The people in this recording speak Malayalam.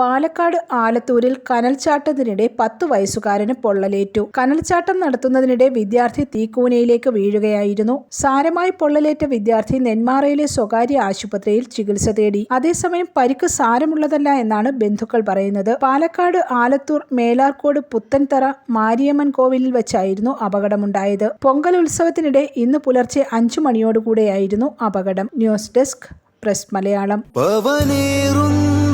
പാലക്കാട് ആലത്തൂരിൽ കനൽച്ചാട്ടത്തിനിടെ പത്ത് വയസ്സുകാരന് പൊള്ളലേറ്റു. കനൽച്ചാട്ടം നടത്തുന്നതിനിടെ വിദ്യാർത്ഥി തീക്കൂനയിലേക്ക് വീഴുകയായിരുന്നു. സാരമായി പൊള്ളലേറ്റ വിദ്യാർത്ഥി നെന്മാറയിലെ സ്വകാര്യ ആശുപത്രിയിൽ ചികിത്സ തേടി. അതേസമയം പരിക്ക് സാരമുള്ളതല്ല എന്നാണ് ബന്ധുക്കൾ പറയുന്നത്. പാലക്കാട് ആലത്തൂർ മേലാർക്കോട് പുത്തൻതറ മാരിയമ്മൻ കോവിലിൽ വെച്ചായിരുന്നു അപകടമുണ്ടായത്. പൊങ്കൽ ഉത്സവത്തിനിടെ ഇന്ന് പുലർച്ചെ അഞ്ചു മണിയോടുകൂടെയായിരുന്നു അപകടം. News desk press Malayalam.